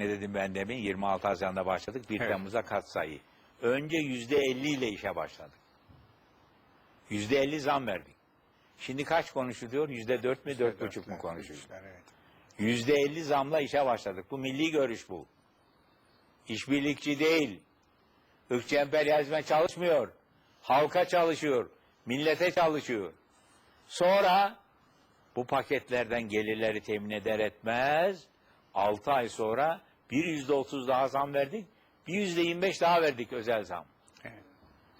Ne dedim ben demin? 26 Haziran'da başladık. 1 Evet. Temmuz'a kat sayı. Önce %50 ile işe başladık. %50 zam verdik. Şimdi kaç konuşuluyor? %4 mü, 4,5 mu konuşuluyor? Evet. %50 zamla işe başladık. Bu milli görüş bu. İşbirlikçi değil. Irkçı emperyalizme çalışmıyor. Halka çalışıyor. Millete çalışıyor. Sonra bu paketlerden gelirleri temin eder etmez 6 ay sonra bir yüzde otuz daha zam verdik. Bir yüzde yirmi beş daha verdik özel zam. Evet.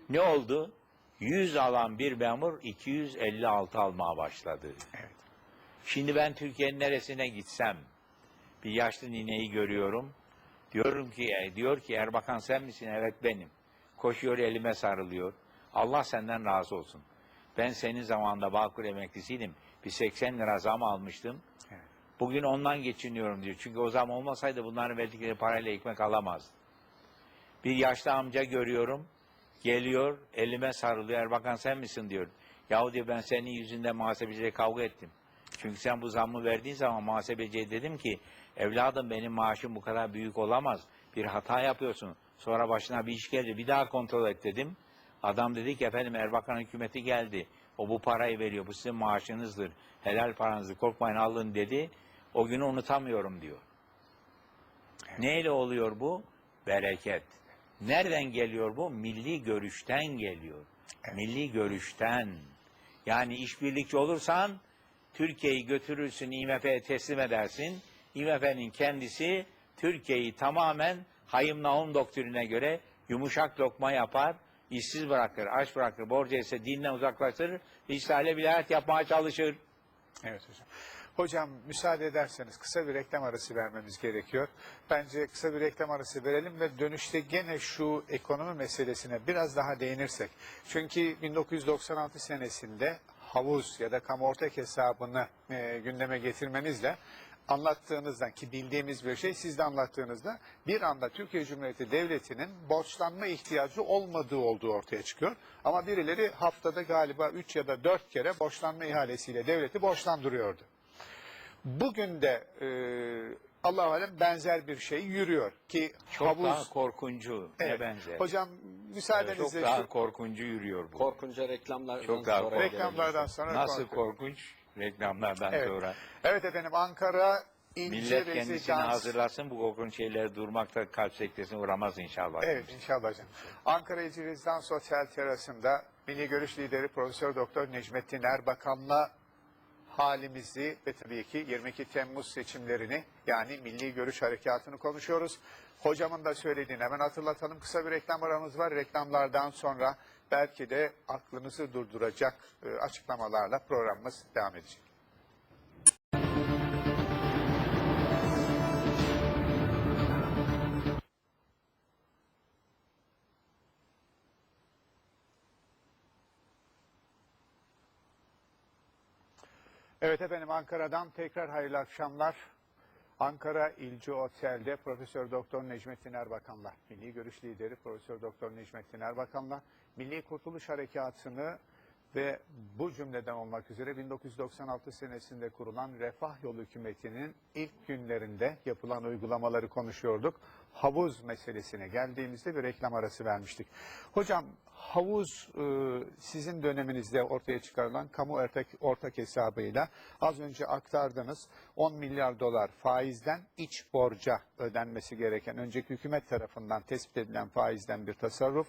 Ne oldu? 100 alan bir memur 256 almaya başladı. Evet. Şimdi ben Türkiye'nin neresine gitsem bir yaşlı nineyi görüyorum. Diyorum ki e, diyor ki Erbakan sen misin? Evet benim. Koşuyor elime sarılıyor. Allah senden razı olsun. Ben senin zamanında Bağkur emeklisiydim. Bir 80 lira zam almıştım. Evet. Bugün ondan geçiniyorum diyor. Çünkü o zam olmasaydı bunların verdikleri parayla ekmek alamazdı. Bir yaşlı amca görüyorum. Geliyor elime sarılıyor. Erbakan sen misin diyor. Yahu diyor ben senin yüzünden muhasebeciyle kavga ettim. Çünkü sen bu zammı verdiğin zaman muhasebeciye dedim ki evladım benim maaşım bu kadar büyük olamaz. Bir hata yapıyorsun. Sonra başına bir iş geldi. Bir daha kontrol et dedim. Adam dedi ki efendim Erbakan hükümeti geldi. O bu parayı veriyor. Bu sizin maaşınızdır. Helal paranızı korkmayın alın dedi. O günü unutamıyorum diyor. Neyle oluyor bu? Bereket. Nereden geliyor bu? Milli görüşten geliyor. Milli görüşten. Yani işbirlikçi olursan Türkiye'yi götürürsün IMF'ye teslim edersin. IMF'nin kendisi Türkiye'yi tamamen Hayım Nahum doktrine göre yumuşak lokma yapar, işsiz bırakır, aç bırakır, borcu ise dinden uzaklaştırır, İsrail'e vilayet yapmaya çalışır. Evet hocam. Hocam müsaade ederseniz kısa bir reklam arası vermemiz gerekiyor. Bence kısa bir reklam arası verelim ve dönüşte gene şu ekonomi meselesine biraz daha değinirsek. Çünkü 1996 senesinde havuz ya da kamu hesabını e, gündeme getirmenizle anlattığınızdan ki bildiğimiz bir şey siz de anlattığınızda bir anda Türkiye Cumhuriyeti Devleti'nin borçlanma ihtiyacı olmadığı olduğu ortaya çıkıyor. Ama birileri haftada galiba 3 ya da 4 kere borçlanma ihalesiyle devleti borçlandırıyordu. Bugün de e, Allah alem benzer bir şey yürüyor ki Çok havuz daha korkuncu Evet. ne benzer. Hocam çok müsaadenizle daha şu korkuncu yürüyor bu. Korkunca reklamlardan Çok daha sonra korkunç. reklamlardan sonra Nasıl korkunç reklamlardan Evet. sonra. Evet efendim Ankara İnci Millet kendisini Rezidans. hazırlasın bu korkunç şeylere durmakta kalp sektesine uğramaz inşallah. Evet inşallah hocam. Ankara İnci Rezidans Otel terasında Milli Görüş Lideri Profesör Doktor Necmettin Erbakan'la halimizi ve tabii ki 22 Temmuz seçimlerini yani Milli Görüş Harekatı'nı konuşuyoruz. Hocamın da söylediğini hemen hatırlatalım. Kısa bir reklam aramız var. Reklamlardan sonra belki de aklınızı durduracak e, açıklamalarla programımız devam edecek. Evet efendim Ankara'dan tekrar hayırlı akşamlar. Ankara İlci Otel'de Profesör Doktor Necmettin Erbakan'la, Milli Görüş Lideri Profesör Doktor Necmettin Erbakan'la Milli Kurtuluş Harekatı'nı ve bu cümleden olmak üzere 1996 senesinde kurulan Refah Yolu Hükümeti'nin ilk günlerinde yapılan uygulamaları konuşuyorduk. Havuz meselesine geldiğimizde bir reklam arası vermiştik. Hocam havuz e, sizin döneminizde ortaya çıkarılan kamu ortak, ortak hesabıyla az önce aktardınız 10 milyar dolar faizden iç borca ödenmesi gereken önceki hükümet tarafından tespit edilen faizden bir tasarruf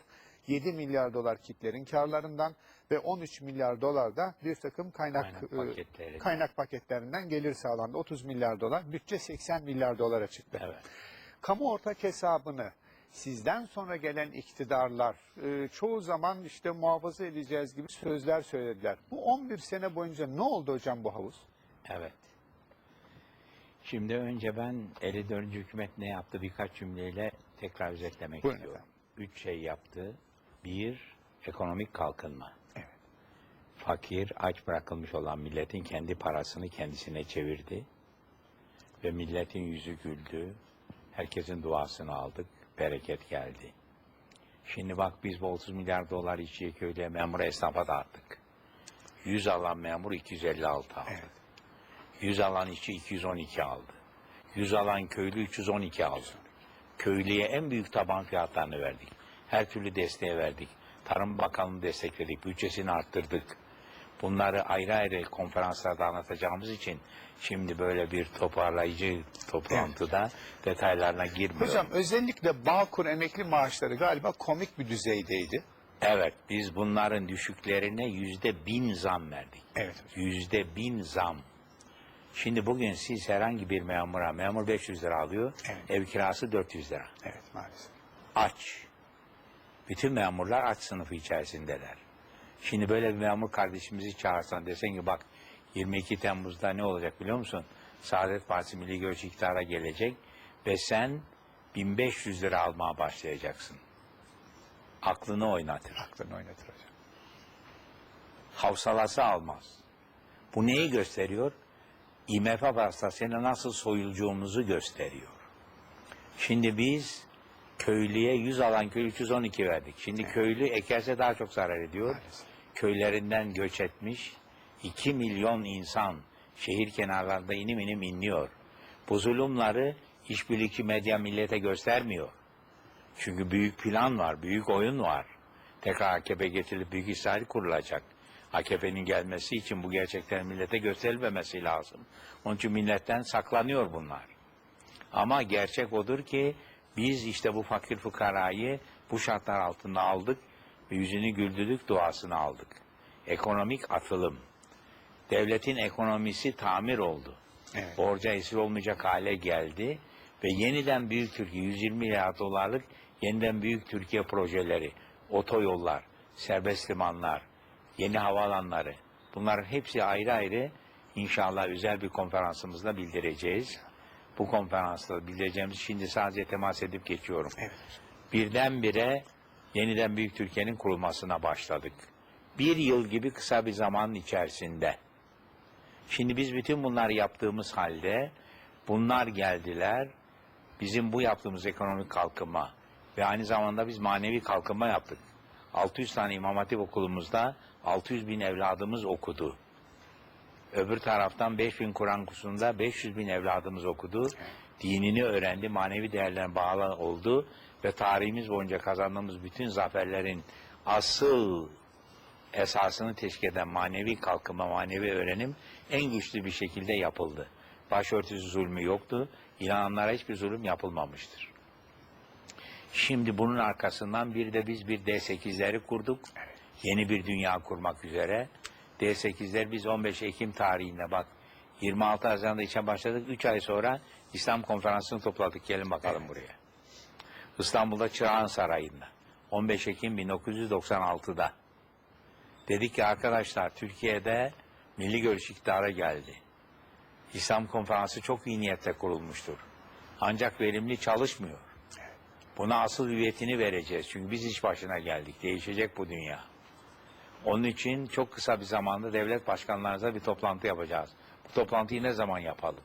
7 milyar dolar kitlerin karlarından ve 13 milyar dolar da bir takım kaynak Kaynak e, paketleri. kaynak paketlerinden gelir sağlandı. 30 milyar dolar, bütçe 80 milyar dolara çıktı. Evet. Kamu ortak hesabını sizden sonra gelen iktidarlar e, çoğu zaman işte muhafaza edeceğiz gibi sözler söylediler. Bu 11 sene boyunca ne oldu hocam bu havuz? Evet. Şimdi önce ben 54. hükümet ne yaptı birkaç cümleyle tekrar özetlemek Buyurun istiyorum. efendim. Üç şey yaptı. Bir, ekonomik kalkınma. Evet. Fakir, aç bırakılmış olan milletin kendi parasını kendisine çevirdi. Ve milletin yüzü güldü. Herkesin duasını aldık. Bereket geldi. Şimdi bak biz bu 30 milyar dolar işçiye köylüye memura esnafa dağıttık. 100 alan memur 256 aldı. Evet. 100 alan işçi 212 aldı. 100 alan köylü 312 aldı. Köylüye en büyük taban fiyatlarını verdik. Her türlü desteği verdik. Tarım Bakanlığı destekledik. Bütçesini arttırdık. Bunları ayrı ayrı konferanslarda anlatacağımız için şimdi böyle bir toparlayıcı toplantıda detaylarına girmiyorum. Hocam özellikle Bağkur emekli maaşları galiba komik bir düzeydeydi. Evet, biz bunların düşüklerine yüzde bin zam verdik. Evet. Yüzde bin zam. Şimdi bugün siz herhangi bir memura, memur 500 lira alıyor, Evet. ev kirası 400 lira. Evet maalesef. Aç. Bütün memurlar aç sınıfı içerisindeler. Şimdi böyle bir memur kardeşimizi çağırsan desen ki bak 22 Temmuz'da ne olacak biliyor musun? Saadet Partisi Milli Görüş iktidara gelecek ve sen 1500 lira almaya başlayacaksın. Aklını oynatır. Aklını oynatır hocam. Havsalası almaz. Bu neyi gösteriyor? IMF vasıtasıyla nasıl soyulduğumuzu gösteriyor. Şimdi biz köylüye 100 alan köy 312 verdik. Şimdi köylü ekerse daha çok zarar ediyor. Maalesef. Köylerinden göç etmiş 2 milyon insan şehir kenarlarında inim inim inliyor. Bu zulümleri işbirlikçi medya millete göstermiyor. Çünkü büyük plan var, büyük oyun var. Tekrar AKP getirilip büyük İsrail kurulacak. AKP'nin gelmesi için bu gerçeklerin millete gösterilmemesi lazım. Onun için milletten saklanıyor bunlar. Ama gerçek odur ki biz işte bu fakir fukarayı bu şartlar altında aldık ve yüzünü güldürdük, duasını aldık. Ekonomik atılım. Devletin ekonomisi tamir oldu. Evet. Borca esir olmayacak hale geldi ve yeniden Büyük Türkiye 120 milyar dolarlık yeniden Büyük Türkiye projeleri, otoyollar, serbest limanlar, yeni havaalanları bunların hepsi ayrı ayrı inşallah özel bir konferansımızda bildireceğiz. Bu konferansta bildireceğimiz şimdi sadece temas edip geçiyorum. Evet. Birdenbire yeniden Büyük Türkiye'nin kurulmasına başladık. Bir yıl gibi kısa bir zamanın içerisinde. Şimdi biz bütün bunları yaptığımız halde bunlar geldiler. Bizim bu yaptığımız ekonomik kalkınma ve aynı zamanda biz manevi kalkınma yaptık. 600 tane İmam Hatip okulumuzda 600 bin evladımız okudu. Öbür taraftan 5000 Kur'an kursunda 500 bin evladımız okudu. Dinini öğrendi, manevi değerlerine bağlı oldu ve tarihimiz boyunca kazandığımız bütün zaferlerin asıl esasını teşkil eden manevi kalkınma, manevi öğrenim en güçlü bir şekilde yapıldı. Başörtüsü zulmü yoktu. İnananlara hiçbir zulüm yapılmamıştır. Şimdi bunun arkasından bir de biz bir D8'leri kurduk. Yeni bir dünya kurmak üzere. D8'ler biz 15 Ekim tarihinde bak 26 Haziran'da işe başladık. 3 ay sonra İslam konferansını topladık. Gelin bakalım buraya. İstanbul'da Çırağan Sarayı'nda. 15 Ekim 1996'da. Dedik ki arkadaşlar Türkiye'de milli görüş iktidara geldi. İslam konferansı çok iyi niyetle kurulmuştur. Ancak verimli çalışmıyor. Buna asıl hüviyetini vereceğiz. Çünkü biz iş başına geldik. Değişecek bu dünya. Onun için çok kısa bir zamanda devlet başkanlarınıza bir toplantı yapacağız. Bu toplantıyı ne zaman yapalım?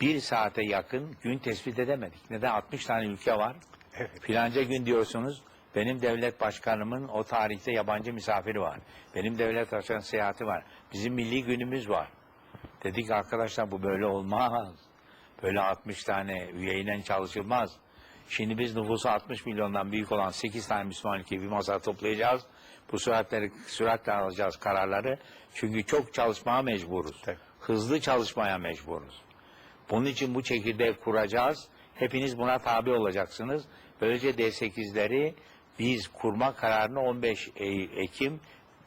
Bir saate yakın gün tespit edemedik. Neden? 60 tane ülke var. Evet. Filanca gün diyorsunuz. Benim devlet başkanımın o tarihte yabancı misafiri var. Benim devlet başkanı seyahati var. Bizim milli günümüz var. Dedik arkadaşlar bu böyle olmaz. Böyle 60 tane üyeyle çalışılmaz. Şimdi biz nüfusu 60 milyondan büyük olan 8 tane Müslüman ülkeyi bir masaya toplayacağız. Bu süratleri, süratle alacağız kararları. Çünkü çok çalışmaya mecburuz. Hızlı çalışmaya mecburuz. Bunun için bu çekirdeği kuracağız. Hepiniz buna tabi olacaksınız. Böylece D8'leri biz kurma kararını 15 E- Ekim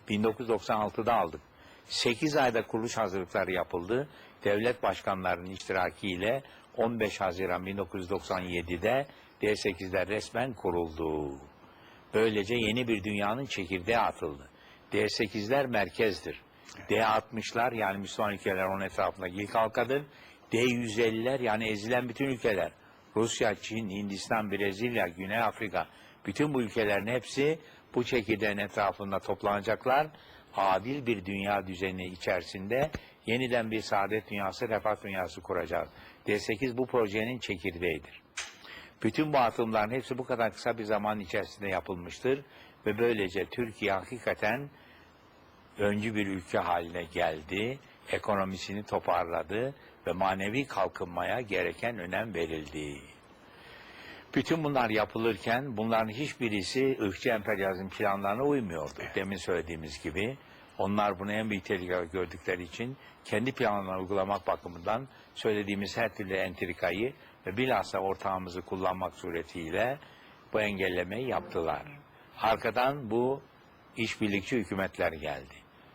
1996'da aldık. 8 ayda kuruluş hazırlıkları yapıldı. Devlet başkanlarının iştirakiyle 15 Haziran 1997'de D8'ler resmen kuruldu. Böylece yeni bir dünyanın çekirdeği atıldı. D8'ler merkezdir. D60'lar yani Müslüman ülkeler onun etrafında ilk halkadır. D150'ler yani ezilen bütün ülkeler. Rusya, Çin, Hindistan, Brezilya, Güney Afrika bütün bu ülkelerin hepsi bu çekirdeğin etrafında toplanacaklar. Adil bir dünya düzeni içerisinde yeniden bir saadet dünyası, refah dünyası kuracağız. D8 bu projenin çekirdeğidir. Bütün bu atılımların hepsi bu kadar kısa bir zaman içerisinde yapılmıştır ve böylece Türkiye hakikaten öncü bir ülke haline geldi, ekonomisini toparladı ve manevi kalkınmaya gereken önem verildi. Bütün bunlar yapılırken bunların hiçbirisi ırkçı emperyalizm planlarına uymuyordu. Demin söylediğimiz gibi onlar bunu en büyük tehlike gördükleri için kendi planlarını uygulamak bakımından söylediğimiz her türlü entrikayı ve bilhassa ortağımızı kullanmak suretiyle bu engellemeyi yaptılar. Arkadan bu işbirlikçi hükümetler geldi.